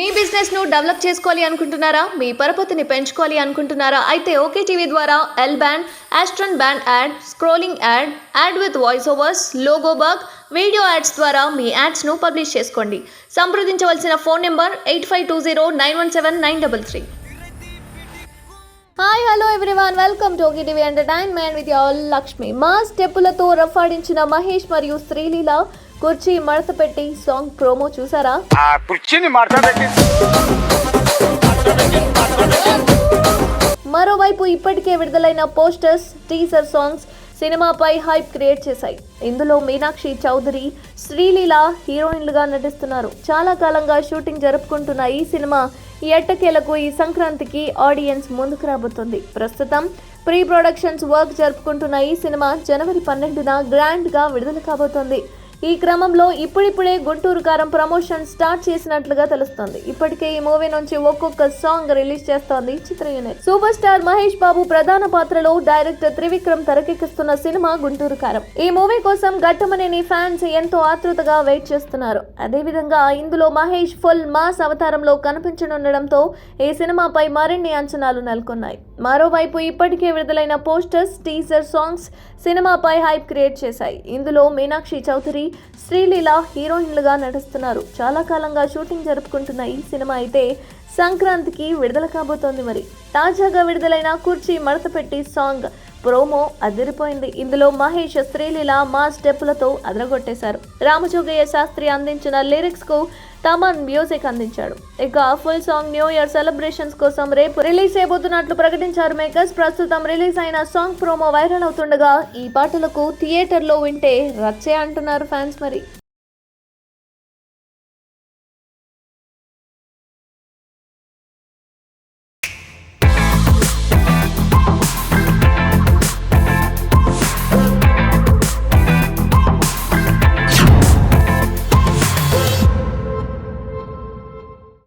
మీ బిజినెస్ను డెవలప్ చేసుకోవాలి అనుకుంటున్నారా? మీ పరపతిని పెంచుకోవాలి అనుకుంటున్నారా? అయితే ఓకే టీవీ ద్వారా L band ఆస్ట్రన్ band ad scrolling ad ad with voice overs logo bug video ads ద్వారా మీ యాడ్స్ను పబ్లిష్ చేసుకోండి. సంప్రదించవలసిన phone number eight five two zero nine one seven nine double three hi hello everyone welcome to TV entertainment with all Lakshmi మా స్టెప్పులతో రఫాడించిన మహేష్ మరియు శ్రీలీల కుర్చీ మడత పెట్టి సాంగ్ ప్రోమో చూసారా? ఆ కుర్చీని మడత పెట్టి. మరోవైపు ఇప్పటికే విడుదలైన పోస్టర్స్ టీజర్ సాంగ్స్ సినిమాపై హైప్ క్రియేట్ చేశాయి. ఇందులో మీనాక్షి చౌదరి శ్రీలీల హీరోయిన్లుగా నటిస్తున్నారు. చాలా కాలంగా షూటింగ్ జరుపుకుంటున్న ఈ సినిమా ఎట్టకేలకు ఈ సంక్రాంతికి ఆడియన్స్ ముందుకు రాబోతుంది. ప్రస్తుతం ప్రీ ప్రొడక్షన్స్ వర్క్ జరుపుకుంటున్న ఈ సినిమా జనవరి పన్నెండున గ్రాండ్గా విడుదల కాబోతోంది. ఈ క్రమంలో ఇప్పుడిప్పుడే గుంటూరు కారం ప్రమోషన్ స్టార్ట్ చేసినట్లుగా తెలుస్తోంది. ఇప్పటికే ఈ మూవీ నుంచి ఒక్కొక్క సాంగ్ రిలీజ్ చేస్తోంది చిత్ర unit. Super star Mahesh Babu ప్రధాన పాత్రలో డైరెక్టర్ త్రివిక్రమ్ తెరకెక్కిస్తున్న సినిమా గుంటూరు కారం ఈ మూవీ కోసం ఘట్టమనేని ఫ్యాన్స్ ఎంతో ఆతృతగా వెయిట్ చేస్తున్నారు. అదేవిధంగా ఇందులో మహేష్ ఫుల్ మాస్ అవతారంలో కనిపించనుండడంతో ఈ సినిమాపై మరిన్ని అంచనాలు నెలకొన్నాయి. మరోవైపు ఇప్పటికే విడుదలైన పోస్టర్స్ టీజర్ సాంగ్స్ సినిమాపై హైప్ క్రియేట్ చేశాయి. ఇందులో మీనాక్షి చౌదరి శ్రీలీల హీరోయిన్లుగా నటిస్తున్నారు. చాలా కాలంగా షూటింగ్ జరుపుకుంటున్న ఈ సినిమా అయితే సంక్రాంతికి విడుదల కాబోతోంది మరి. తాజాగా విడుదలైన కుర్చీ మడత పెట్టి సాంగ్ ప్రోమో అదిరిపోయింది. ఇందులో మహేష్ శ్రీలీల మా స్టెప్పులతో అదరగొట్టేశారు. రామజోగయ్య శాస్త్రి అందించిన లిరిక్స్కు తమన్ మ్యూజిక్ అందించాడు. ఇక full song new year celebrations కోసం రేపు రిలీజ్ చేయబోతున్నట్లు ప్రకటించారు మేకర్స్. ప్రస్తుతం రిలీజ్ అయిన సాంగ్ ప్రోమో వైరల్ అవుతుండగా ఈ పాటలకు థియేటర్లో వింటే రచ్చే అంటున్నారు ఫ్యాన్స్ మరి.